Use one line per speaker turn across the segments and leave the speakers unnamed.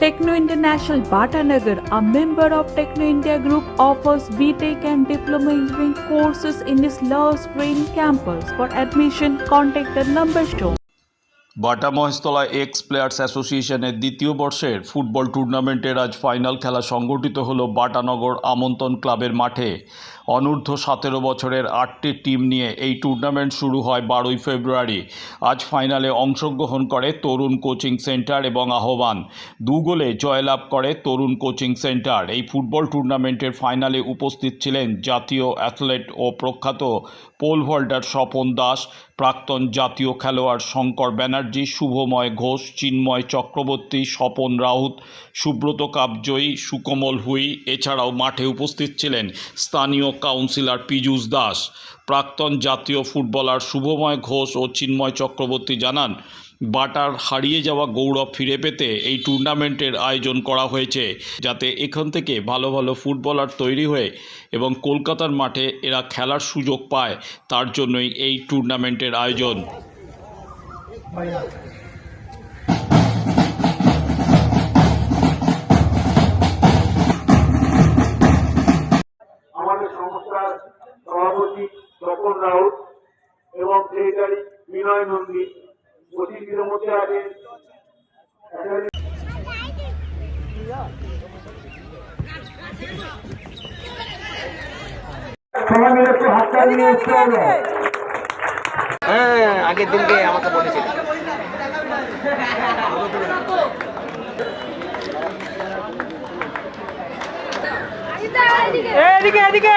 Techno International Bhatanagar, a member of Techno India Group, offers BTEC and Diploma Engineering courses in its Love Green campus. For admission, contact the number shown.
Bata Maheshtala ex players অ্যাসোসিয়েশনের দ্বিতীয় বর্ষের football টুর্নামেন্টের আজ final খেলা সংগঠিত হলো বাটানগর আমন্ত্রণ ক্লাবের মাঠে অনূর্ধ্ব সতেরো বছরের আটটি টিম নিয়ে এই টুর্নামেন্ট শুরু হয় বারোই ফেব্রুয়ারি। আজ ফাইনালে অংশগ্রহণ করে তরুণ কোচিং সেন্টার এবং আহ্বান। দু গোলে জয়লাভ করে তরুণ কোচিং সেন্টার। এই ফুটবল টুর্নামেন্টের ফাইনালে উপস্থিত ছিলেন জাতীয় অ্যাথলেট ও প্রখ্যাত পোল ভল্টার স্বপন দাস, প্রাক্তন জাতীয় খেলোয়াড় শঙ্কর ব্যানার্জি, শুভময় ঘোষ, চিন্ময় চক্রবর্তী, স্বপন রাউত, সুব্রত কাপজয়ী, সুকমল হুই এছাড়াও মাঠে উপস্থিত ছিলেন স্থানীয় কাউন্সিলর পীযূষ দাস। প্রাক্তন জাতীয় ফুটবলার শুভময় ঘোষ ও চিন্ময় চক্রবর্তী জানান, বাটার হারিয়ে যাওয়া গৌরব ফিরে পেতে এই টুর্নামেন্টের আয়োজন করা হয়েছে যাতে এখান থেকে ভালো ভালো ফুটবলার তৈরি হয়ে এবং কলকাতার মাঠে এরা খেলার সুযোগ পায়, তার জন্যই এই টুর্নামেন্টের আয়োজন।
সেক্রেটারি বিনয় নন্দী অতিথিদের মধ্যে আছেন সবাই মিলে একটু হাততালি নিয়ে উঠতে হবে
হ্যাঁ আগের দিনকে আমাকে বলেছিল।
এদিকে এদিকে।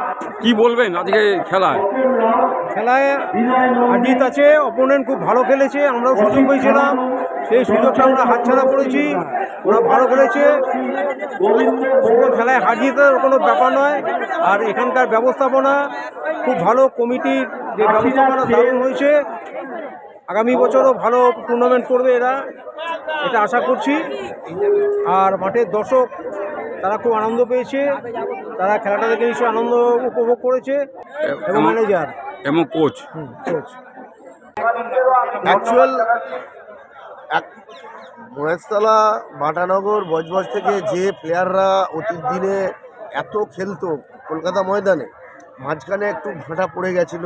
কি বলবেন আজকে খেলায়?
খেলায় জিত আছে অপোনেন্ট খুব ভালো খেলেছে, আমরাও সুযোগ পেয়েছিলাম সেই সুযোগটা আমরা হাতছাড়া করেছি, ওরা ভালো খেলেছে। খেলায় হার জিতের কোনো ব্যাপার নয়, আর এখানকার ব্যবস্থাপনা খুব ভালো, কমিটির যে ব্যবস্থাপনা দারুণ হয়েছে। আগামী বছরও ভালো টুর্নামেন্ট করবে এরা, এটা আশা করছি। আর মাঠের দর্শক তারা খুব আনন্দ পেয়েছে। তারা খেলাটা দেখে নিশ্চয়ই আনন্দ উপভোগ করেছে এবং ম্যানেজার
এবং কোচ
কোচ
অ্যাকচুয়াল এক মহেশতলা বাটানগর বজবজ থেকে যে প্লেয়াররা অতীত দিনে এত খেলতো কলকাতা ময়দানে মাঝখানে একটু ভাঁটা পড়ে গেছিল।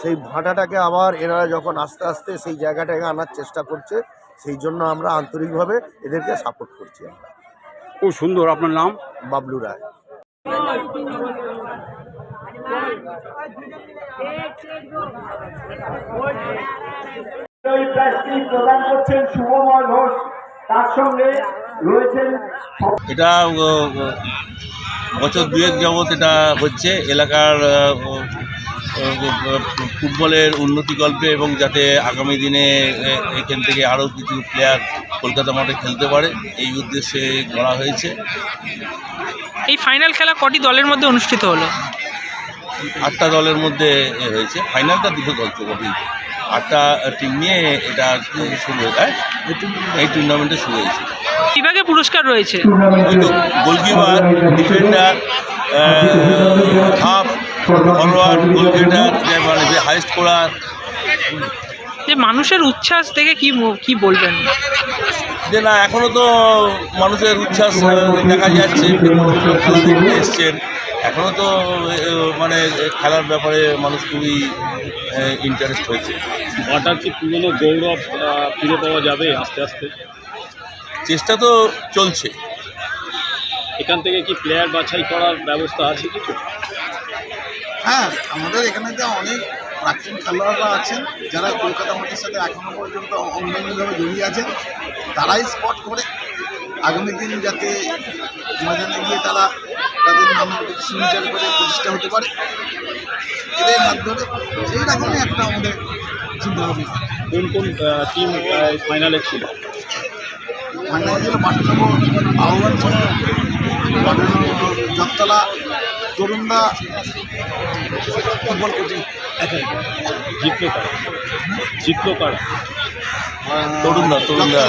সেই ভাঁটাটাকে আবার এনারা যখন আস্তে আস্তে সেই জায়গাটাকে আনার চেষ্টা করছে সেই জন্য আমরা আন্তরিকভাবে এদেরকে সাপোর্ট করছি আমরা।
খুব সুন্দর আপনার নাম?
বাবলু রায়।
প্রদান করছেন শুভময় ঘোষ তার সঙ্গে রয়েছেন
এটা বছর দুয়েক যাবৎ এটা হচ্ছে। এলাকার আহ, উন্নতি গল্পে এবং যাতে আগামী দিনে এখান থেকে আরও কিছু প্লেয়ার কলকাতা মাঠে খেলতে পারে এই উদ্দেশ্যে করা হয়েছে।
এই ফাইনাল খেলা কটি দলের মধ্যে অনুষ্ঠিত হলো?
আটটা দলের মধ্যে হয়েছে। ফাইনালটা দুটো দল তো বটেই। আটটা টিম নিয়ে এটা শুরু হয়ে? যায় এই টুর্নামেন্টে শুরু হয়েছে।
বিভাগে পুরস্কার রয়েছে।
গোলকিপার ডিফেন্ডার ফরওয়ার্ড গোলকিপার মানে যে হাইস্ট করার
যে মানুষের উচ্ছ্বাস দেখে কি কি বলবেন?
যে না এখনও তো মানুষের উচ্ছ্বাস দেখা যাচ্ছে খেলা দেখতে এসছেন। এখনও তো মানে খেলার ব্যাপারে মানুষ খুবই ইন্টারেস্ট হয়েছে।
বাটার কি পুরনো গৌরব ফিরে পাওয়া যাবে আস্তে আস্তে?
চেষ্টা তো চলছে।
এখান থেকে কি প্লেয়ার বাছাই করার ব্যবস্থা আছে কিছু?
হ্যাঁ আমাদের এখানে যে অনেক প্রাচীন খেলোয়াড়রা আছেন যারা কলকাতা মাঠের সাথে এখনও পর্যন্ত অন্যান্যভাবে জড়িয়ে আছেন তারাই স্পট করে আগামী দিন যাতে ময়দানে গিয়ে তারা তাদের নামে সিগনেচার করে প্রতিষ্ঠা হতে পারে। এদের হাত ধরে সেই রকমই একটা আমাদের চিন্তা ভাবনা
কোন কোন টিম ফাইনালে ছিল?
ফাইনাল ছিল পাটনগর আহ্বান জগতলা তরুণদা ফুটবল কোচিং একাডেমি
জিতলো
তরুণরা
তরুণরা।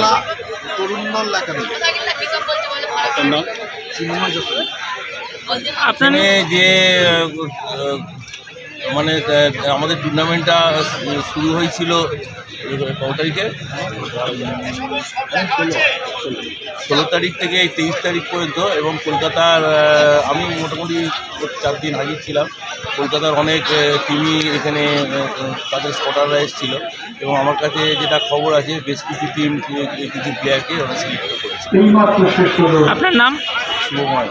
তরুণদল একাডেমি
আপনার
যে মানে আমাদের টুর্নামেন্টটা শুরু হয়েছিল কত তারিখে? ষোলো তারিখ থেকে এই তেইশ তারিখ পর্যন্ত এবং কলকাতার আমি মোটামুটি চার দিন আগে ছিলাম। কলকাতার অনেক টিমই এখানে তাদের স্পটাররা এসেছিল এবং আমার কাছে যেটা খবর আছে বেশ কিছু টিম কিছু প্লেয়ারকে ওরা সিলেক্ট করেছে।
এইমাত্র শেষ হলো
আপনার নাম?
শুভময়।